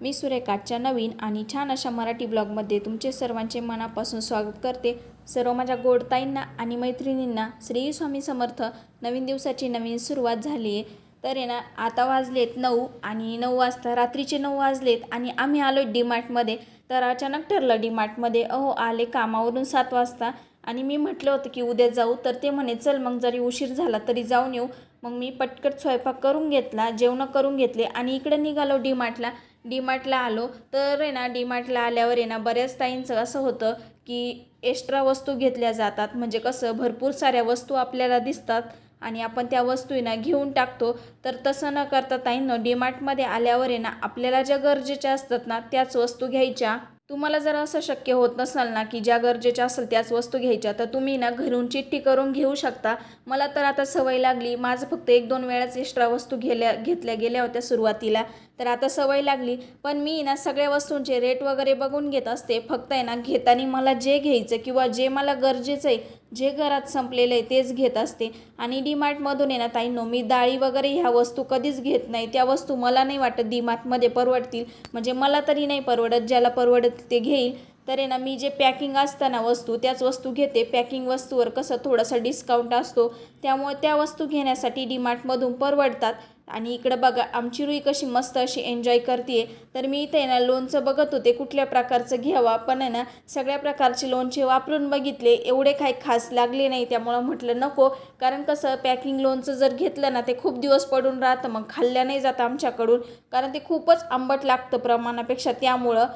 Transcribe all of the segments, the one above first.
मी सुरेखाच्या नवीन आणि छान अशा मराठी ब्लॉगमध्ये तुमचे सर्वांचे मनापासून स्वागत करते. सर्व माझ्या गोडताईंना आणि मैत्रिणींना श्री स्वामी समर्थ नवीन दिवसाची नवीन सुरुवात झाली आहे. तर आहे ना आता वाजलेत नऊ आणि नऊ वाजता रात्रीचे नऊ वाजलेत आणि आम्ही आलो डीमार्टमध्ये. तर अचानक ठरलं डीमार्टमध्ये अहो आले कामावरून सात वाजता. आणि मी म्हटलं होतं की उद्या जाऊ तर ते म्हणे चल मग जरी उशीर झाला तरी जाऊन येऊ. मग मी पटकट स्वयंपाक करून घेतला जेवणं करून घेतले आणि इकडे निघालो डीमार्टला. डीमार्टला आलो तर आहे ना डीमार्टला आल्यावर आहे ना बऱ्याच ताईंचं असं होतं की एक्स्ट्रा वस्तू घेतल्या जातात. म्हणजे कसं भरपूर साऱ्या वस्तू आपल्याला दिसतात आणि आपण त्या वस्तू ना घेऊन टाकतो. तर तसं न करता ताईंनो डीमार्टमध्ये आल्यावर आहे ना आपल्याला ज्या गरजेच्या असतात ना त्याच वस्तू घ्यायच्या. तुम्हाला जर असं शक्य होत नसाल ना की ज्या गरजेच्या असेल त्याच वस्तू घ्यायच्या तर तुम्ही ना घरून चिठ्ठी करून घेऊ शकता. मला तर आता सवय लागली. माझं फक्त एक दोन वेळाच एक्स्ट्रा वस्तू घेल्या घेतल्या गेल्या होत्या सुरुवातीला. तर आता सवय लागली. पण मी ना सगळ्या वस्तूंचे रेट वगैरे बघून घेत असते. फक्त आहे ना घेताना मला जे घ्यायचं किंवा जे मला गरजेचं आहे जे घरात संपलेलं आहे तेच घेत असते. आणि डीमार्टमधून आहे ना ताईंनो मी डाळी वगैरे ह्या वस्तू कधीच घेत नाही. त्या वस्तू मला नाही वाटत डीमार्टमध्ये परवडतील. म्हणजे मला तरी नाही परवडत. ज्याला परवडत ते घेईल. तर आहे ना मी जे पॅकिंग असताना वस्तू त्याच वस्तू घेते. पॅकिंग वस्तूवर कसं थोडासा डिस्काउंट असतो. त्यामुळे त्या वस्तू घेण्यासाठी डीमार्टमधून परवडतात. आणि इकडं बघा आमची रुई कशी मस्त अशी एन्जॉय करते तर मी इथे ना लोणचं बघत होते कुठल्या प्रकारचं घ्यावा. पण आहे ना सगळ्या प्रकारचे लोणचे वापरून बघितले. एवढे काही खास लागले नाही त्यामुळं म्हटलं नको. कारण कसं पॅकिंग लोणचं जर घेतलं ना ते खूप दिवस पडून राहतं मग खाल्ल्या नाही जातं आमच्याकडून. कारण ते खूपच आंबट लागतं प्रमाणापेक्षा त्यामुळं.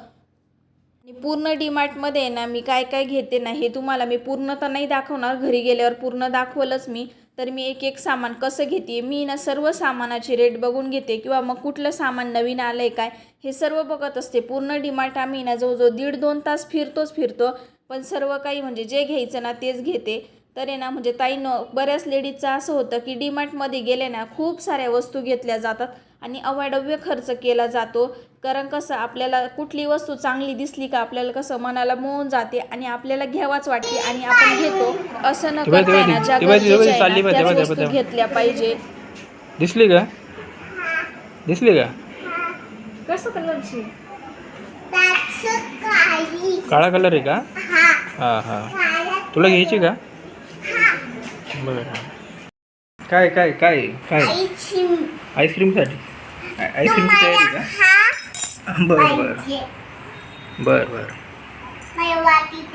आणि पूर्ण डीमार्टमध्ये आहे ना मी काय काय घेते ना हे तुम्हाला मी पूर्ण तर नाही दाखवणार. घरी गेल्यावर पूर्ण दाखवलंच मी. तर मी एक एक सामान कसं घेते? मी ना सर्व सामानाची रेट बघून घेते किंवा मग कुठलं सामान नवीन आलं आहे काय हे सर्व बघत असते. पूर्ण डिमार्ट आम्ही ना जवळजवळ दीड दोन तास फिरतोच फिरतो. पण सर्व काही म्हणजे जे घ्यायचं ना तेच घेते. तर आहे ना म्हणजे ताईनं बऱ्याच लेडीजचं असं होतं की डीमार्टमध्ये गेले ना खूप साऱ्या वस्तू घेतल्या जातात आणि अवाढव्य खर्च केला जातो. कारण कसं आपल्याला कुठली वस्तू चांगली दिसली का आपल्याला कसं मनाला मोहून जाते आणि आपल्याला घ्यावाच वाटते आणि आपण घेतो असं न करता ना ज्या गरजेच्या आहे त्याच वस्तू घेतल्या पाहिजे. दिसली का? दिसली का? कसं कलरची काळा कलर आहे का? हा. हा तुला घ्यायची का? बरं काय काय काय काय? आईस्क्रीमसाठी आईस्क्रीमची तयारी का? बरं बरं. बरं बरं.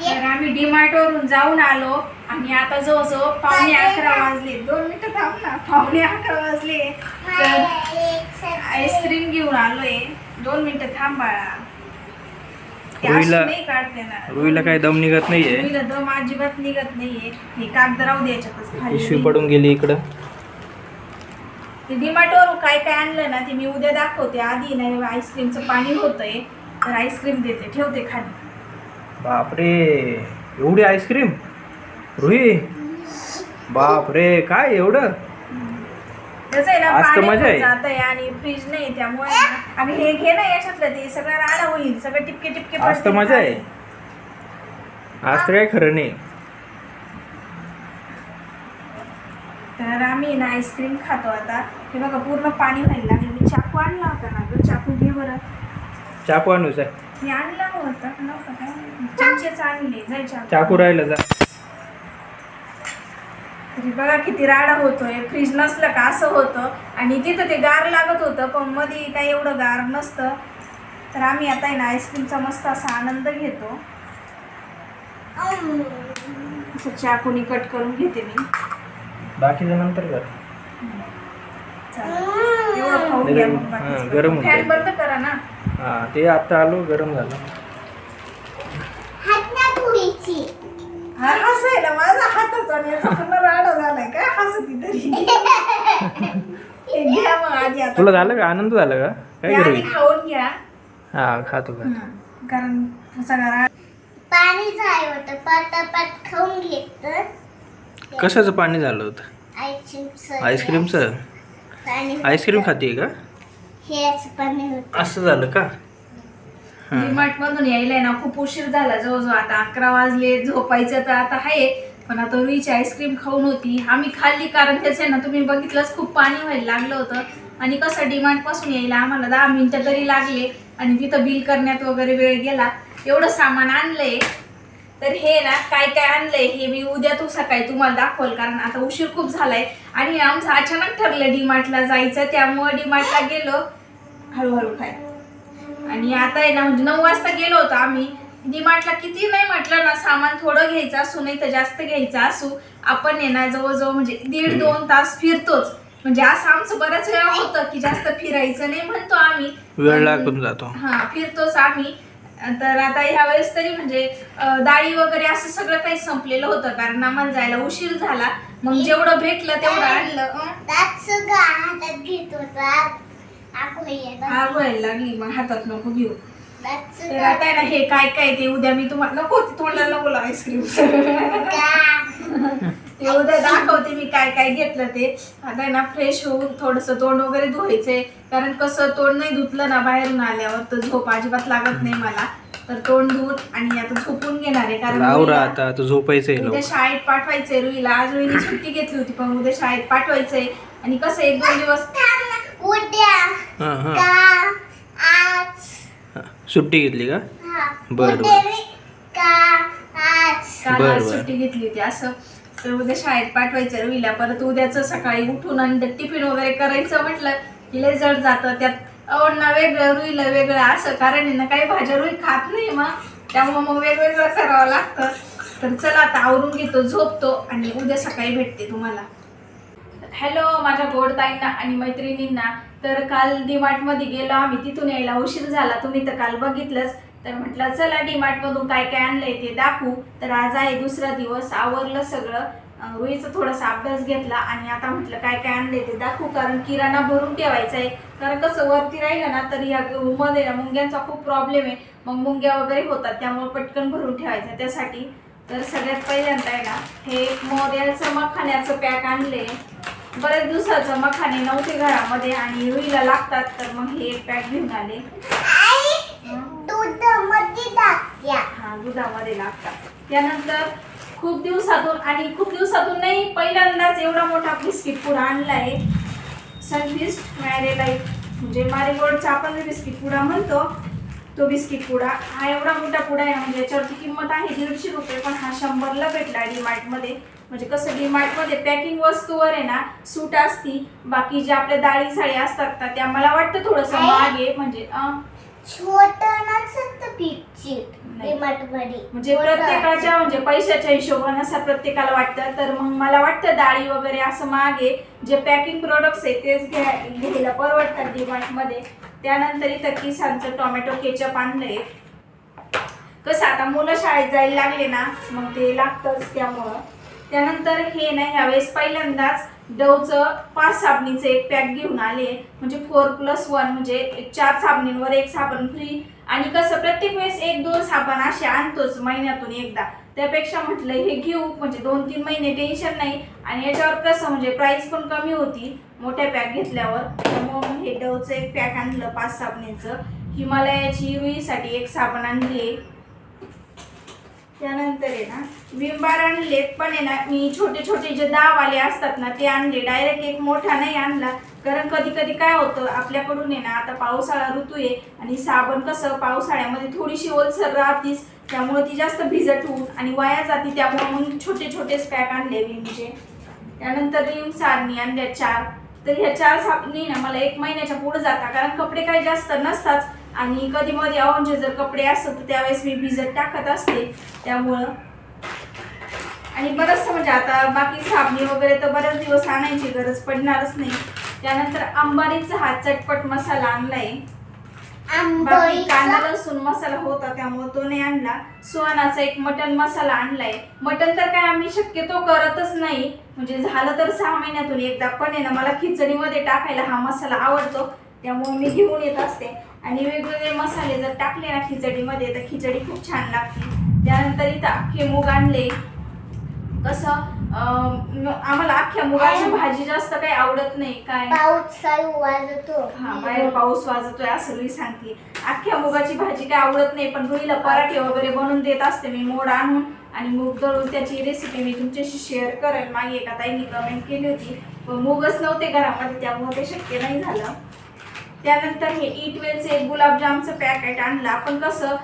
तर आम्ही डीमार्ट वरून जाऊन आलो आणि आता जवळजवळ पावणे अकरा वाजले. दोन मिनिटं थांब ना. पावणे अकरा वाजले. तर आईस्क्रीम घेऊन आलोय. दोन मिनिटं थांब बाळा. ते अशी रुईला- नाही काढते ना रुईला काय दम निघत नाहीये? रुईला दम अजिबात निघत नाहीये. हे कागद राहू द्यायच्यातच पिशवी पडून गेली इकडं. ते डीमार्ट वरून काय काय आणलं ना ते मी उद्या दाखवते. आधी नाही आईस्क्रीमचं पाणी होतंय तर आईस्क्रीम देते ठेवते खाली. बापरे एवढी आईस्क्रीम रुई? बापरे काय एवढं? त्याचं आहे ना आज तर पाणी मजा आहे. जात आहे आणि फ्रीज नाही त्यामुळे ना- आणि हे घे ना याच्यातलं ते सगळं राडा होईल सगळं टिपके टिपके आज तर पडतील मजा आहे. खाली. आज तर काय खरं नाही. तर आम्ही ना आईस्क्रीम खातो आता. हे बघा पूर्ण पाणी व्हायला लागलं. मी चाकू आणला होता ना ग. चाकू घे बरं. चाकू आणूच आहे. मी आणला होता का? नव्हता? चमचेच आणले. जाय चाकू. चाकू राहिलं जा. तरी बघा किती राडा होतोय. फ्रीज नसलं का असं होतं. आणि तिथं ते गार लागत होतं पण मध्ये काही एवढं गार नसतं. तर आम्ही आता आहे ना आईस्क्रीमचा मस्त असा आनंद घेतो. असं चाकूनी कट करून घेते मी. बाकीचं नंतर कर चालेल. एवढं खाऊन घ्या मग हां, बाकीचं. गरम होतंय. फॅन बंद करा ना. हा ते आता आलो गरम झालं. हा हसायला माझा हातच आणि याचा पूर्ण राडा झालाय. काय हसती तरी? घ्या मग आधी आता. तुला झालं का? आनंद झाला का? काय हे करू आधी खाऊन घ्या. हा खातो का हं, कारण सगळा राडा पाणी झालं होतं. पटापट खाऊन घेतलं. कशाचं पाणी झालं होतं? आईस्क्रीमचं आईस्क्रीम खाते का? असं झालं का. डीमार्ट मधून यायला ना खूप उशीर झाला जवळजवळ. आता अकरा वाजले झोपायचं तर आता आहे. पण आता रुईची आईस्क्रीम खाऊन होती. आम्ही खाल्ली कारण त्याचं आहे ना तुम्ही बघितलंच खूप पाणी व्हायला लागलं होतं. आणि कसं डीमार्टपासून यायला आम्हाला दहा मिनिटं तरी लागले. आणि तिथं बिल करण्यात वगैरे वेळ गेला. एवढं सामान आणलंय. तर हे ना काय काय आणलंय हे मी उद्या तू सकाळी तुम्हाला दाखवल कारण आता उशीर खूप झालाय. आणि आमचं अचानक ठरलं डीमार्टला जायचं त्यामुळे डीमार्टला गेलो. हळूहळू काय आणि आता आहे ना म्हणजे नऊ वाजता गेलो होतो आम्ही. डीमार्टला किती नाही म्हटलं ना सामान थोडं घ्यायचं असू नाही तर जास्त घ्यायचं असू. आपण आहे ना जवळजवळ म्हणजे दीड दोन तास फिरतोच. म्हणजे असं आमचं बऱ्याच वेळा होतं की जास्त फिरायचं नाही म्हणतो आम्ही. वेळ लागून जातो. हा फिरतोच आम्ही. तर आता ह्या वेळेस तरी म्हणजे डाळी वगैरे असं सगळं काही संपलेलं होतं कारण आम्हाला जायला उशीर झाला. मग जेवढं भेटलं तेवढं आणलं. आगो व्हायला लागली मग हातात नको घेऊ. तर आता ना हे काय काय ते उद्या मी तुम्हाला नको तोंडाला नको आईस्क्रीम? ते उद्या दाखवते मी काय काय घेतलं ते. आता ना फ्रेश होऊन थोडंसं तोंड वगैरे धुवायचंय. कारण कसं तोंड नाही धुतलं ना बाहेरून आल्यावर तर झोप अजिबात लागत नाही मला. तर तोंड धुवून आणि आता झोपून घेणार आहे. कारण आवरा रुईला- आता आता झोपायचंय उद्या शाळेत पाठवायचंय रुईला. आज रुईने सुट्टी घेतली होती पण उद्या शाळेत पाठवायचंय. आणि कसं एक दोन दिवस थांब ना. उद्या हां हां. का? आज. हां. सुट्टी घेतली का? हा. बरं, उद्या रे- का? आज. काल बरं, आज बरं. सुट्टी घेतली होती असं. तर उद्या शाळेत पाठवायचं रुईला परत उद्याचं सकाळी उठून आणि टिफिन वगैरे करायचं म्हटलं की लय जड जातं. त्यात अवण्णा वेगळं रुईला वेगळं असं कारण आहे ना काही भाज्या रुई खात नाही मग. त्यामुळं मग वेगवेगळं करावं लागतं. तर चला आता आवरून घेतो झोपतो आणि उद्या सकाळी भेटते तुम्हाला. हॅलो माझ्या गोडताईंना आणि मैत्रिणींना. तर काल डिमार्टमध्ये गेलो आम्ही तिथून यायला उशीर झाला. तुम्ही तर काल बघितलंच. तर म्हटलं चला मधून काय काय आणलंय ते दाखवू. तर आज आहे दुसरा दिवस आवरलं सगळं. रुईचा थोडासा अभ्यास घेतला आणि आता म्हटलं काय काय आणलंय ते दाखवू. कारण किराणा भरून ठेवायचा आहे. कारण कसं वरती राहिलं ना तर या मध्ये ना मुंग्यांचा खूप प्रॉब्लेम आहे. मग मुंग्या वगैरे होतात त्यामुळे पटकन भरून ठेवायचं. त्यासाठी तर सगळ्यात पहिल्यांदा आहे ना हे एक मोर्याचं मखाण्याचं पॅक आणले बरेच दिवसाचं मखाने नव्हते घरामध्ये आणि रुईला लागतात तर मग हे एक पॅक घेऊन आले आई हं. दुधामध्ये टाकत्या हा दुधामध्ये लागतात. त्यानंतर खूप दिवसातून आणि खूप दिवसातून नाही पहिल्यांदाच एवढा मोठा बिस्किट पुडा आणलाय सनफिस्ट मिळालेला म्हणजे मारेगोडचा आपण बिस्किट पुडा म्हणतो तो बिस्किट पुडा हा एवढा मोठा पुडा आहे म्हणजे याच्यावरची किंमत आहे दीडशे रुपये पण हा शंभरला भेटला डीमार्टमध्ये म्हणजे कसं डीमार्टमध्ये पॅकिंग वस्तूवर आहे ना सूट असती बाकी जे आपल्या डाळी साडी असतात त्या मला वाटतं थोडंसं आहे. म्हणजे म्हणजे प्रत्येकाच्या म्हणजे पैशाच्या हिशोबाने असं प्रत्येकाला वाटतं. तर मग मला वाटतं डाळी वगैरे असं मागे जे पॅकिंग प्रोडक्ट्स आहे तेच घ्या घ्यायला परवडतात डिमार्टमध्ये त्यानंतर इथं किसानचं टोमॅटो केचप आणलंय. कसं आता मुलं शाळेत जायला लागले ना मग ते लागतंच त्यामुळं. त्यानंतर हे ना ह्यावेळेस पहिल्यांदाच डवचं पाच साबणीचं एक पॅक घेऊन आले. म्हणजे फोर प्लस वन म्हणजे चार साबणींवर एक साबण फ्री आणि कसं प्रत्येक वेळेस एक दोन साबण असे आणतोच महिन्यातून एकदा. त्यापेक्षा म्हटलं हे घेऊ म्हणजे दोन तीन महिने टेन्शन नाही. आणि याच्यावर कसं म्हणजे प्राईस पण कमी होती मोठ्या पॅक घेतल्यावर. त्यामुळं मग हे डवचं एक पॅक आणलं पाच साबणीचं. हिमालयाची रुईसाठी एक साबण आणली. आहे त्यानंतर आहे ना विंबार आणलेत पण आहे ना मी छोटे छोटे जे दाववाले असतात ना ते आणले. डायरेक्ट एक मोठा नाही आणला. कारण कधी कधी काय होतं आपल्याकडून आहे ना आता पावसाळा ऋतू आहे आणि साबण कसं पावसाळ्यामध्ये थोडीशी ओलसर राहतीस त्यामुळे ती जास्त भिजट होऊन आणि वाया जाते. त्यामुळे मग छोटे छोटेच पॅक आणले विमचे त्यानंतर रिम सारणी आणल्या चार. तर ह्या चार साबणी ना मला एक महिन्याच्या पुढे जाता कारण कपडे काही जास्त नसतात आणि कधी मध्ये अवंजे जर कपडे असतात तर त्यावेळेस मी भिजत टाकत असते. त्यामुळं. आणि बरंचसं म्हणजे आता बाकी साबणी वगैरे तर बरेच दिवस आणायची गरज पडणारच नाही. त्यानंतर अंबारीचा हा चटपट मसाला आणलाय. बाकी कांदा लसूण मसाला होता त्यामुळे तो नाही आणला. सुहानाचा एक मटन मसाला आणलाय. मटन तर काय आम्ही शक्यतो करतच नाही. म्हणजे झालं तर सहा महिन्यातून एकदा पण आहे ना मला खिचडीमध्ये टाकायला हा मसाला आवडतो. त्यामुळे मी घेऊन येत असते. आणि वेगवेगळे मसाले जर टाकले ना खिचडीमध्ये तर खिचडी खूप छान लागते. त्यानंतर इथं अख्खे मूग आणले. कसं म- आम्हाला अख्ख्या मुगाची भाजी जास्त काही आवडत नाही. काय? पाऊस वाजतो. हा बाहेर पाऊस वाजतोय असं रुई सांगते. अख्ख्या मुगाची भाजी काय आवडत नाही पण रुईला पराठे वगैरे बनवून देत असते. मी मोड आणून आणि मूग दळून त्याची रेसिपी मी तुमच्याशी शेअर करेल मागे एका ताईंनी कमेंट केली होती. पण मूगच नव्हते घरामध्ये त्यामुळे ते शक्य नाही झालं. त्यानंतर हे ई ट्वेलचं एक गुलाबजामचं पॅकेट आणलं. आपण कसं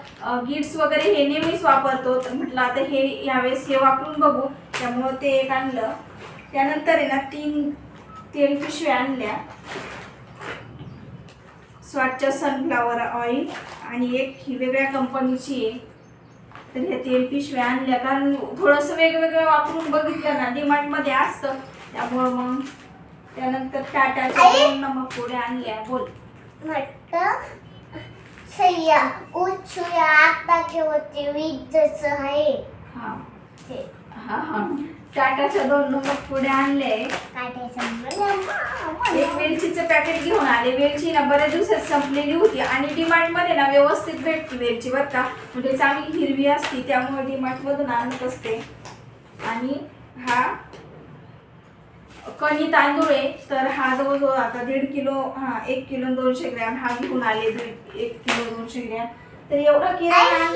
गिट्स वगैरे हे नेहमीच वापरतो. तर म्हटलं आता हे यावेळेस हे वापरून बघू. त्यामुळं ते एक आणलं. त्यानंतर आहे ना तीन तेल पिशव्या आणल्या. स्वच्छच्या सनफ्लावर ऑइल आणि एक ही वेगळ्या कंपनीची आहे. तर ह्या तेल पिशव्या आणल्या. कारण थोडंसं वेगवेगळं वापरून बघितलं ना डिमांडमध्ये असतं. त्यामुळं मग त्यानंतर टाटाच्या दोन नमक पुढे आणल्या. बोल. म्हटलं सह्या उच्छूया आता ठेवते विजेचं आहे. हा. ते. हा हा. टाटाच्या दोन नमक पुढे आणले. एक वेलचीचं पॅकेट घेऊन आले. वेलची ना बऱ्याच दिवसात संपलेली होती आणि डीमार्टमध्ये ना व्यवस्थित भेटते वेलची बरं का. म्हणजे चांगली हिरवी असती त्यामुळे डीमार्ट मधून आणत असते. आणि हा कणी तांदूळ आहे तर हा जवळजवळ आता दीड किलो हा एक किलो दोनशे ग्रॅम हा घेऊन आले दीड एक किलो दोनशे ग्रॅम. तर एवढा किराणा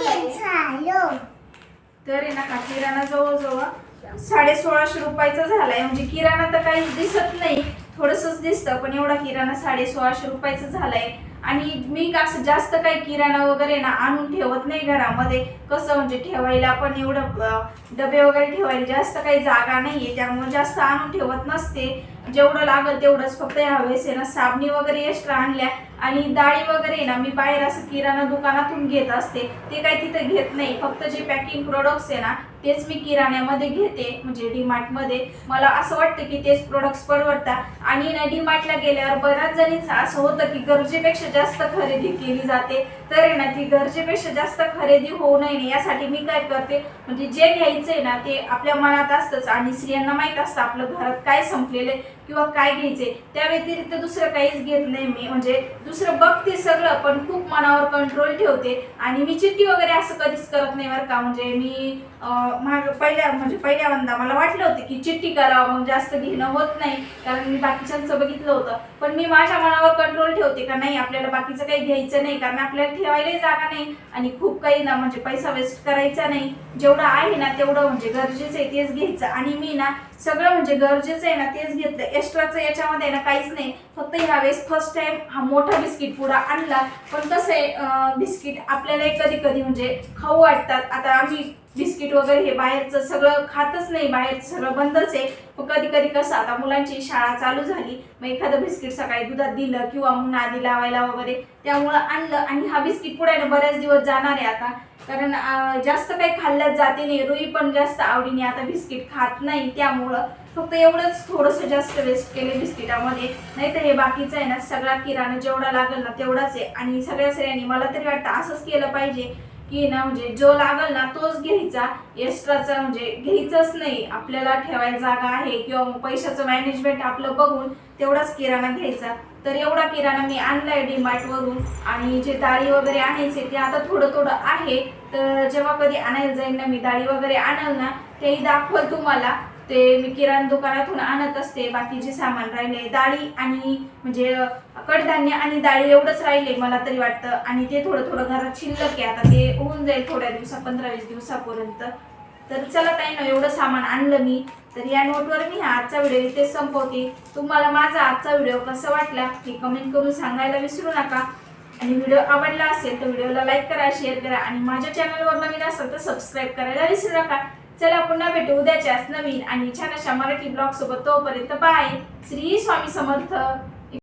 तर आहे ना हा किराणा जवळजवळ साडे सोळाशे रुपयाचा झालाय. म्हणजे किराणा तर काही दिसत नाही थोडंसंच दिसतं पण एवढा किराणा साडे सोळाशे रुपयाचा झालाय. आणि मी असं जास्त काही किराणा वगैरे ना आणून ठेवत नाही घरामध्ये. कसं म्हणजे ठेवायला पण एवढं डबे वगैरे ठेवायला जास्त काही जागा नाहीये. त्यामुळे जास्त आणून ठेवत नसते. जेवढं लागेल तेवढंच फक्त यावेळेस आहे ना साबणी वगैरे एक्स्ट्रा आणल्या. आणि डाळी वगैरे ना मी बाहेर असं किराणा दुकानातून घेत असते. ते काही तिथे घेत नाही. फक्त जे पॅकिंग प्रोडक्ट्स आहे ना तेच मी किराण्यामध्ये घेते म्हणजे डीमार्टमध्ये. मला असं वाटतं की तेच प्रोडक्ट्स परवडतात. आणि ना डीमार्टला गेल्यावर बऱ्याच जणींचं असं होतं की गरजेपेक्षा जास्त खरेदी केली जाते. तर आहे ना ती गरजेपेक्षा जास्त खरेदी होऊ नये ना यासाठी मी काय करते म्हणजे जे घ्यायचं आहे ना ते आपल्या मनात असतंच. आणि स्त्रियांना माहीत असतं आपलं घरात काय संपलेलं आहे. किंवा काय घ्यायचे त्या व्यतिरिक्त दुसरं काहीच घेत नाही मी. म्हणजे दुसरं बघते सगळं पण खूप मनावर कंट्रोल ठेवते. आणि मी चिठ्ठी वगैरे असं कधीच करत नाही बरं का. म्हणजे मी माग पहिल्या म्हणजे पहिल्यांदा मला वाटलं होतं की चिठ्ठी करावं मग जास्त घेणं होत नाही कारण मी बाकीच्यांचं बघितलं होतं. पण मी माझ्या मनावर कंट्रोल ठेवते का नाही आपल्याला बाकीचं काही घ्यायचं नाही कारण आपल्याला ठेवायलाही जागा नाही. आणि खूप काही ना म्हणजे पैसा वेस्ट करायचा नाही. जेवढं आहे ना तेवढं म्हणजे गरजेचं आहे तेच घ्यायचं. आणि मी ना सगळं म्हणजे गरजेचं आहे ना तेच घेतलं. एक्स्ट्राचं याच्यामध्ये ना काहीच नाही. फक्त ह्यावेळेस फर्स्ट टाइम हा मोठा बिस्किट पुडा आणला. पण कसं आहे बिस्किट आपल्याला कधी कधी म्हणजे खाऊ वाटतात. आता आम्ही बिस्किट वगैरे हे बाहेरचं सगळं खातच नाही. बाहेरचं सगळं बंदच आहे. पण कधी कधी कसं आता मुलांची शाळा चालू झाली. मग एखादं बिस्किट सकाळी दुधात दिलं किंवा मग नादी लावायला वगैरे त्यामुळं आणलं. आणि हा बिस्किट पुढे बऱ्याच दिवस जाणार आहे आता. कारण जास्त काही खाल्ल्यात जाते नाही. रुई पण जास्त आवडीने आता बिस्किट खात नाही. त्यामुळं फक्त एवढंच थोडंसं जास्त वेस्ट केले बिस्किटामध्ये. नाही तर हे बाकीचं आहे ना सगळा किराणा जेवढा लागेल ना तेवढाच आहे. आणि सगळ्या सगळ्यांनी मला तरी वाटतं असंच केलं पाहिजे की ना म्हणजे जो लागल ना तोच घ्यायचा. एक्स्ट्राचा म्हणजे घ्यायचंच नाही. आपल्याला ठेवायला जागा आहे किंवा पैशाचं मॅनेजमेंट आपलं बघून तेवढाच किराणा घ्यायचा. तर एवढा किराणा मी आणलाय डीमार्ट वरून. आणि जे डाळी वगैरे आणायचे ते आता थोडं थोडं आहे. तर जेव्हा कधी आणायला जाईल ना मी डाळी वगैरे आणल ना तेही दाखवल तुम्हाला. ते मी किराणा दुकानातून आणत असते. बाकीचे सामान राहिले डाळी आणि म्हणजे कडधान्य आणि डाळी एवढंच राहिले मला तरी वाटतं. आणि ते थोडं थोडं घरात शिल्लक आहे. आता ते होऊन जाईल थोड्या दिवसा पंधरा वीस दिवसापर्यंत. तर चला ताई ना एवढं सामान आणलं मी. तर या नोटवर मी हा आजचा व्हिडिओ इथे संपवते. तुम्हाला माझा आजचा व्हिडिओ कसा वाटला हे कमेंट करून सांगायला विसरू नका. आणि व्हिडिओ आवडला असेल तर व्हिडिओला लाईक करा शेअर करा. आणि माझ्या चॅनलवर नवीन असेल तर सबस्क्राईब करायला विसरू नका. चला पुन्हा भेटू उद्याच्याच नवीन आणि छान अशा मराठी ब्लॉग सोबत तोपर्यंत बाय. श्री स्वामी समर्थ.